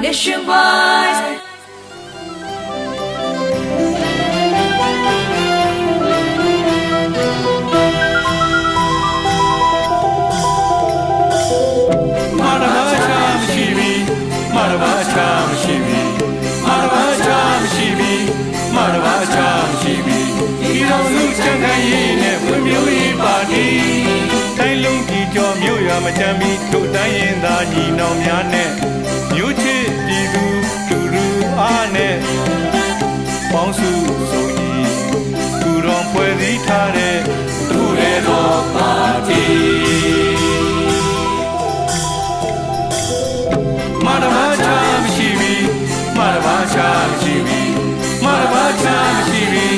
nation wise. မာရဘာချာမရှိပြီမာရဘာချာမရှိပြီမာရဘာချာမရှိပြီမာရဘာချာမရှိပြီဒီတော်စုချမ်းသာရေးနဲ့ဖွံ့ဖြိုးရေးပါတီတိုင်းလုံးကြီးကျော်မြို့ရွာမချမ်းပြီးတို့တိုင်းရင်သားညီနောင်များနဲ့မြို့ချစ်ပြည်သူလူလူအား နဲ့ပေါင်းစုစုံညီသူတော်ဖွဲ့စည်းထားတဲ့သူရဲတော်ပါတီမာရဘာချာမရှိပြီမာရဘာချာမရှိပြီမာရဘာချာမရှိပြီ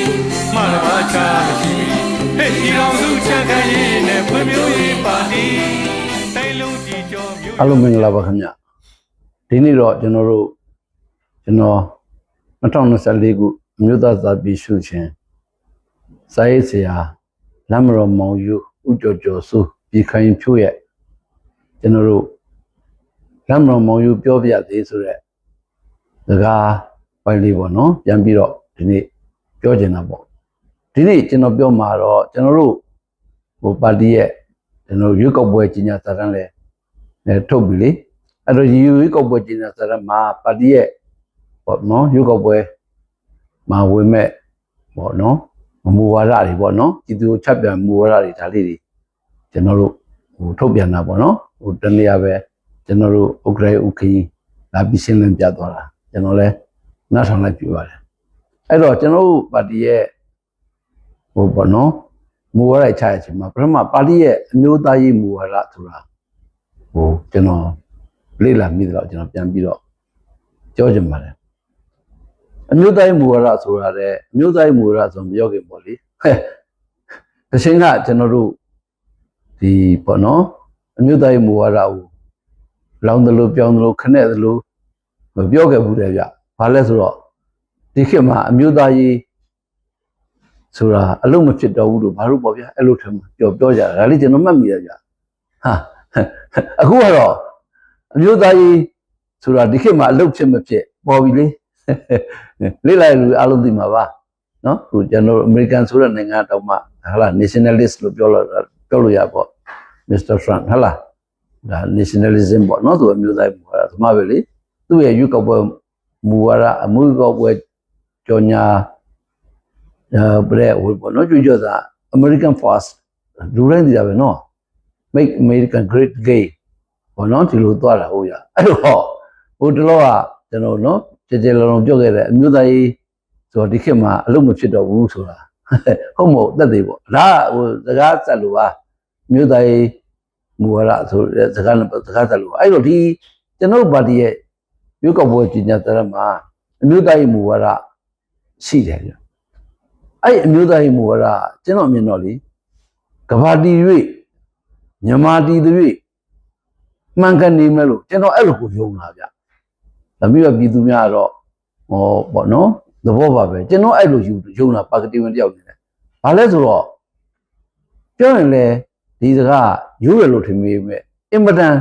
မာရဘာချာမရှိပြီဟဲ့ဒီတော်စုချမ်းသာရေးနဲ့ဖွံ့ဖြိုးရေးပါတီတိုင်းလုံးကြည်ကျော်မြို့အားလုံးမင်္ဂလာပါခင်ဗျဒီနေ့တော့ကျွန်တော်တို့ကျွန်တော် 2024ခုအမျိုးသားစာပေရှုခြင်းစာရေးဆရာလမ်းမတော်မောင်ယူဥကြော်ကျော်စုပြည်ခိုင်ဖြိုးရဲ့ကျွန်တော်တို့လမ်းမတော်မောင်ယူပြောပြသေးဆိုတဲ့စကားပိုင်းလေးပေါ့နော်ပြန်ပြီးတော့ဒီနေ့ပြောချင်တာပေါ့ဒီနေ့ကျွန်တော်ပြောမှာတော့ကျွန်တော်တို့ဟိုပါတီရဲ့ကျွန်တော်ရွေးကောက်ပွဲကြီးညာစာတမ်းလဲအဲထုတ်ပြီလေအဲ့တော့ယူယူကောက်ပွဲကျင်းတဲ့ဆရာမှာပါတီရဲ့ ပေါ့နော်ယူကောက်ပွဲမှာဝင်မဲ့ပေါ့နော်မူဝါဒတွေပေါ့နော်ပြည်သူချက်ပြန်မူဝါဒတွေဒါလေးတွေကျွန်တော်တို့ဟိုထုတ်ပြန်တာပေါ့နော်ဟိုတနည်းအားပဲကျွန်တော်တို့ဥက္ကရာဥက္ကင်းလာပြီးရှင်းလင်းပြသွားတာကျွန်တော်လည်းနားထောင်လိုက်ပြပါတယ်အဲ့တော့ကျွန်တော်တို့ပါတီရဲ့ဟိုပေါ့နော်မူဝါဒချရခြင်းမှာပထမပါတီရဲ့အမျိုးသားရေးမူဝါဒဆိုတာဟိုကျွန်တော်လေ့လာမိတယ်တော့ကျွန်တော်ပြန်ပြီးတော့ပြောချင်ပါတယ်အ မျိုးသားရေးမူဝါဒဆိုရတဲ့အမျိုးသားရေးမူဝါဒဆိုမပြောခင်ပေါ့လေဟဲ့တစ်ချိန်ကကျွန်တော်တို့ဒီပေါ့နော်အမျိုးသားရေးမူဝါဒကိုလောင်းတယ်လို့ပြောင်းတယ်လို့ခနဲ့တယ်လို့မပြောခဲ့ဘူးတဲ့ဗျဘာလဲဆိုတော့ဒီခေတ်မှာအမျိုးသားရေးဆိုတာအလုံးမဖြစ်တော့ဘူးလို့ဘာလို့ပေါ့ဗျအဲ့လိုထင်ပြောပြောကြတာဒါလေးကျွန်တော်မှတ်မိတယ်ဗျဟာအခုကတော့အမျိုးသားကြီးဆိုတာဒီခေတ်မှာအလုပ်ဖြစ်မဖြစ်ပေါ်ပြီလေ လေ့လာလူအားလုံးသိမှာပါနော်ဟိုကျွန်တော်အမေရိကန်ဆိုတဲ့နိုင်ငံတောင်မှဟာလာ nationalist လို့ပြောလို့ပြောလို့ရပေါ့ Mr. Trump ဟာလာဒါ nationalism ပေါ့နော်သူအမျိုးသားမူဝါဒသမားပဲလေသူ့ရဲ့ရွေးကောက်ပွဲမူဝါဒအမှုကောက်ပွဲကြော်ညာအဲပြည့်ဟိုပေါ့နော်ကြွကြတာ American First လူတိုင်းသိတာပဲနော် make america great again ဘောနော်ဒီလိုသွားတာဟုတ်ရအဲ့တော့ဟိုတလောကကျွန်တော်နော် ကြည်ကြည်လုံးလုံးပြောခဲ့တဲ့အမျိုးသားရေးဆိုတော့ဒီခေတ်မှာအလုပ်မဖြစ်တော့ဘူးဆိုတာဟုတ်မဟုတ်သက်သေးပေါ့ဒါကဟိုစကားဆက်လို့ပါအမျိုးသားရေးမူဝါဒဆိုတဲ့စကားနဲ့စကားဆက်လို့ပါအဲ့တော့ဒီကျွန်တော်ပါတီရဲ့ရွေးကောက်ပွဲကြီးညာတဲ့မှာအမျိုးသားရေးမူဝါဒရှိတယ်ပြအဲ့အမျိုးသားရေးမူဝါဒကျွန်တော်မြင်တော့လေကဘာတီ၍မြန်မာတီတွေမှန်ကန်နေမယ်လို့ကျွန်တော်အဲ့လိုကိုယုံတာဗျ။ ဒါမျိုးကပြည်သူများကတော့ဟောပေါ့နော်သဘောပါပဲကျွန်တော်အဲ့လိုယူယုံတာပါကတိဝင်တယောက်နေတယ်။ဘာလဲဆိုတော့ပြောရင်လေဒီစကားရိုးရလို့ထင်မိမဲ့အင်မတန်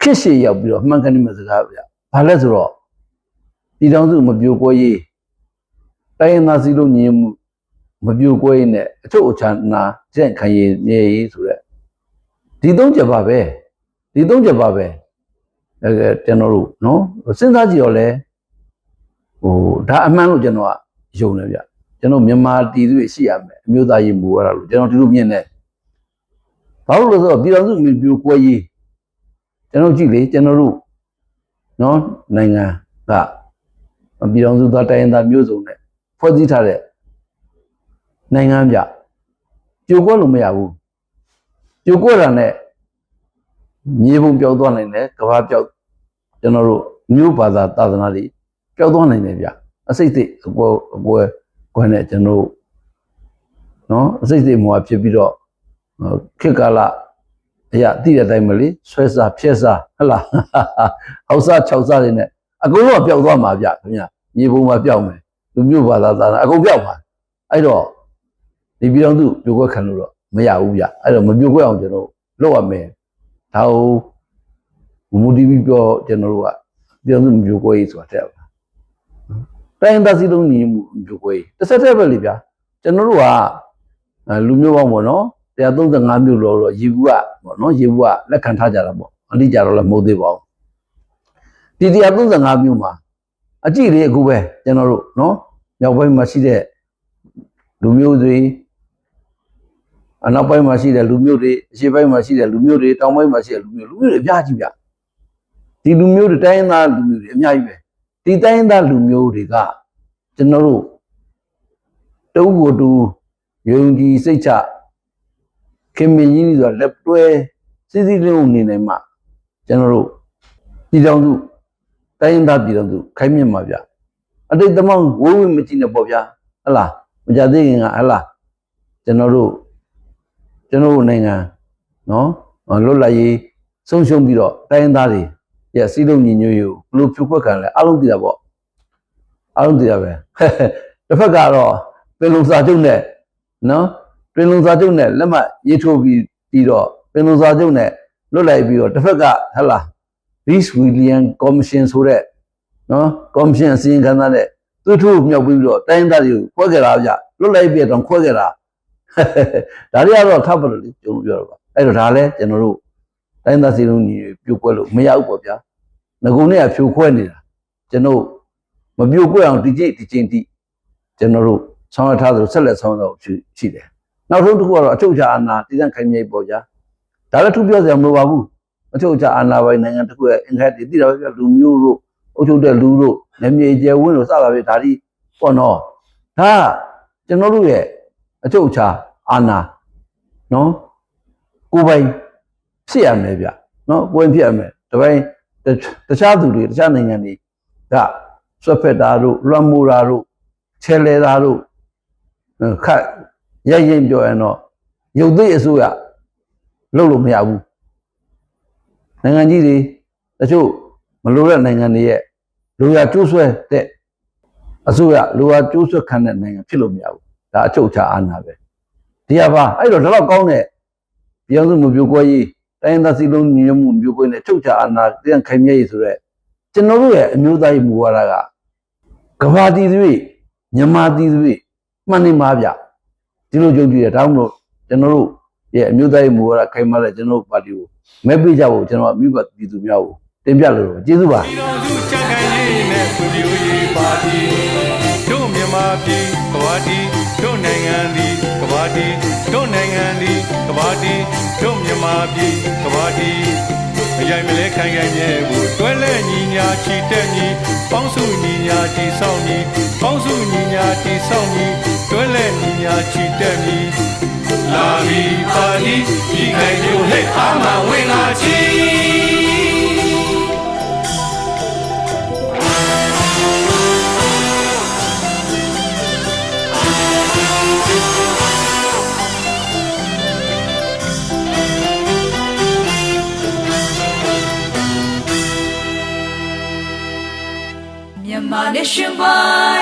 ခစ်ရှည်ရောက်ပြီးတော့မှန်ကန်နေမဲ့စကားဗျ။ဘာလဲဆိုတော့ဒီတောင်စုမပြိုကွဲရေးတိုင်းရင်းသားစီလို့ညီမှုမပြိုကွဲရင်နဲ့အချုပ်အချာနာကျင့်ခံရနေရေးဆိုရက်ဒီသုံးချက်ပါပဲဒီသုံးချက်ပါပဲ အဲကျွန်တော်တို့နော်စဉ်းစားကြည့်တော့လေဟိုဒါအမှန်လို့ကျွန်တော်ကယုံတယ်ဗျကျွန်တော်မြန်မာတည်သူရှိရမယ်အမျိုးသားရေးမူရတာလို့ကျွန်တော်ဒီလိုမြင်တယ်ဘာလို့လဲဆိုတော့ပြည်တော်စုမပြိုကွဲရေးကျွန်တော်ကြည့်လေကျွန်တော်တို့နော်နိုင်ငံကပြည်တော်စုသားတိုင်းရင်းသားမျိုးစုံနဲ့ဖွဲ့စည်းထားတဲ့နိုင်ငံပြပြိုကွက်လို့မရဘူးပြိုကွက်တာနဲ့ မြေပုံပျောက်သွားနိုင်တယ်ကဘာပျောက်ကျွန်တော်တို့မျိုးဘာသာသာသနာတွေပျောက်သွားနိုင်တယ်ဗျအစိတ်စိတ်အပွဲအပွဲခွန်းနဲ့ကျွန်တော်တို့နော်အစိတ်စိတ်မောဖြစ်ပြီးတော့ခေတ်ကာလအရာတိတဲ့အတိုင်းမလေးဆွဲစားဖြက်စားဟလာဟောက်စားခြောက်စားတွေနဲ့အကုန်လုံးပျောက်သွားမှာဗျခင်ဗျမြေပုံမှာပျောက်မယ်လူမျိုးဘာသာသာသနာအကုန်ပျောက်မှာအဲ့တော့ဒီပြည်တော်သူပြိုကွက်ခံလို့တော့မရဘူးဗျအဲ့တော့မပြိုကွက်အောင်ကျွန်တော်လုပ်ရမယ် ဒါကိုမူတည်ပြီးပြောကျွန်တော်တို့ကပြောစုမျိုးကိုရေးဆိုတာတဲ့ပါတိုင်းသားစီလုံးညီမှုမျိုးကိုရေးတစ်ဆက်တည်းပဲလေဗျာကျွန်တော်တို့ကအဲလူမျိုးပေါင်းပေါ့နော်135မျိုးလို့တော့ရေဘူးကပေါ့နော်ရေဘူးကလက်ခံထားကြတာပေါ့အတိကြတော့လည်းမဟုတ်သေးပါဘူးဒီ135မျိုးမှာအကြည့်လေးအခုပဲကျွန်တော်တို့နော်မြောက်ပိုင်းမှာရှိတဲ့လူမျိုးတွေ အနောက်ပိုင်းမှာရှိတဲ့လူမျိုးတွေအရှေ့ပိုင်းမှာရှိတဲ့လူမျိုးတွေတောင်ပိုင်းမှာရှိတဲ့လူမျိုးလူမျိုးတွေအများကြီးဗျဒီလူမျိုးတွေတိုင်းရင်းသားလူမျိုးတွေအများကြီးပဲဒီတိုင်းရင်းသားလူမျိုးတွေကကျွန်တော်တို့တုံးကိုတူယုံကြည်စိတ်ချခင်မင်းကြီးဆိုတာလက်တွဲစစ်စစ်လုံးနေနိုင်မှကျွန်တော်တို့ပြည်တော်စုတိုင်းရင်းသားပြည်တော်စုခိုင်းမြင့်မှာဗျအတိတ်သမောင်းဝိုးဝိမကြည့်နဲ့ပေါ့ဗျာဟတ်လားမကြသေးခင်ကဟတ်လားကျွန်တော်တို့ ကျွန်တော်တို့နိုင်ငံနော်လွတ်လပ်ရေးဆုံးရှုံးပြီးတော့တိုင်းရင်းသားတွေရဲ့စီးလုံးညီညွတ်ရေးကိုဘလို့ဖြိုခွက်ခံလဲအလုံးသိတာပေါ့အလုံးသိတာပဲတစ်ဖက်ကတော့ပင်လုံစာချုပ်နဲ့နော်ပင်လုံစာချုပ်နဲ့လက်မှတ်ရေးထိုးပြီးပြီးတော့ပင်လုံစာချုပ်နဲ့လွတ်လိုက်ပြီးတော့တစ်ဖက်ကဟဲ့လား Rees William Commission ဆိုတဲ့နော် Commission အစီရင်ခံစာနဲ့သူ့ထိုးမြောက်ပြီးတော့တိုင်းသားတွေကိုခွဲခဲ့တာဗျလွတ်လိုက်ပြီးတော့ခွဲခဲ့တာ ဒါတွေကတော့ခပ်ပါလို့လေကျွန်တော်ပြောတော့ပါအဲ့တော့ဒါလည်းကျွန်တော်တို့တိုင်းသားစီလုံးညီပြိုကွက်လို့မရဘူးပေါ့ဗျာငကုံနဲ့ကဖြိုခွဲနေတာကျွန်တော်မပြိုကွက်အောင်ဒီကြိတ်ဒီချင်းတိကျွန်တော်တို့ဆောင်းရထားသလိုဆက်လက်ဆောင်းတော့ရှိတယ်နောက်ဆုံးတစ်ခုကတော့အချုပ်ချာအာဏာတည်တံ့ခိုင်မြဲပေါ့ဗျာဒါလည်းသူပြောစရာမလိုပါဘူးအချုပ်ချာအာဏာပိုင်နိုင်ငံတစ်ခုရဲ့အင်္ဂါတည်တည်တာပဲဗျာလူမျိုးတို့အုပ်ချုပ်တဲ့လူတို့နေမြေကျယ်ဝန်းတို့စတာပဲဒါဒီပေါ့နော်ဒါကျွန်တော်တို့ရဲ့ အချုပ်ချာအာဏာနော်ကိုယ်ပိုင်ဖြစ်ရမယ်ဗျနော်ကိုယ်ပိုင်ဖြစ်ရမယ်တပိုင်းတခြားသူတွေတခြားနိုင်ငံတွေကဆွတ်ဖက်တာတို့လွှမ်းမိုးတာတို့ချဲလဲတာတို့ခတ်ရိုက်ရင်ပြောရင်တော့ရုပ်သိအစိုးရလုပ်လို့မရဘူးနိုင်ငံကြီးတွေတချို့မလိုတဲ့နိုင်ငံတွေရဲ့လူရကျိုးဆွဲတဲ့အစိုးရလူရကျိုးဆွဲခံတဲ့နိုင်ငံဖြစ်လို့မရဘူး ဒါအချုပ်ချာအာဏာပဲတရားပါအဲ့တော့ဒီလောက်ကောင်းတဲ့ပြောင်းစုမှုမျိုးကွဲရေးတိုင်းသားစီလုံးညီညွတ်မှုမျိုးကွဲနဲ့အချုပ်ချာအာဏာတည်ခိုင်မြဲရေးဆိုတော့ကျွန်တော်တို့ရဲ့အမျိုးသားရေးမူဝါဒကကဘာတီသွေးမြန်မာတီသွေးမှန်နေမှာဗျဒီလိုကြုံကြည့်ရဒါမှမဟုတ်ကျွန်တော်တို့ရဲ့အမျိုးသားရေးမူဝါဒခိုင်မာတဲ့ကျွန်တော်တို့ပါတီကိုမဲပေးကြဖို့ကျွန်တော်အမျိုးပါပြည်သူများကိုတင်ပြလို့ကျေးဇူးပါပြည်တော်စုချ မ်းခိုင်ရေးနဲ့ဖွံ့ဖြိုးရေးပါတီတို့မြန်မာပြည်ကဘာတီတို့နိုင်ငံသည်ကဘာတီတို့နိုင်ငံသည်ကဘာတီတို့မြန်မာပြည်ကဘာတီအကြိုင်မလဲခိုင်ခိုင်မြဲကိုတွဲလဲညီညာချီတက်ညီပေါင်းစုညီညာတီဆောင်ညီပေါင်းစုညီညာတီဆောင်ညီတွဲလဲညီညာချီတက်ညီလာဘီပါတီဒီခိုင်မျိုးဟဲ့အာမဝင်လာချီ Koşu bay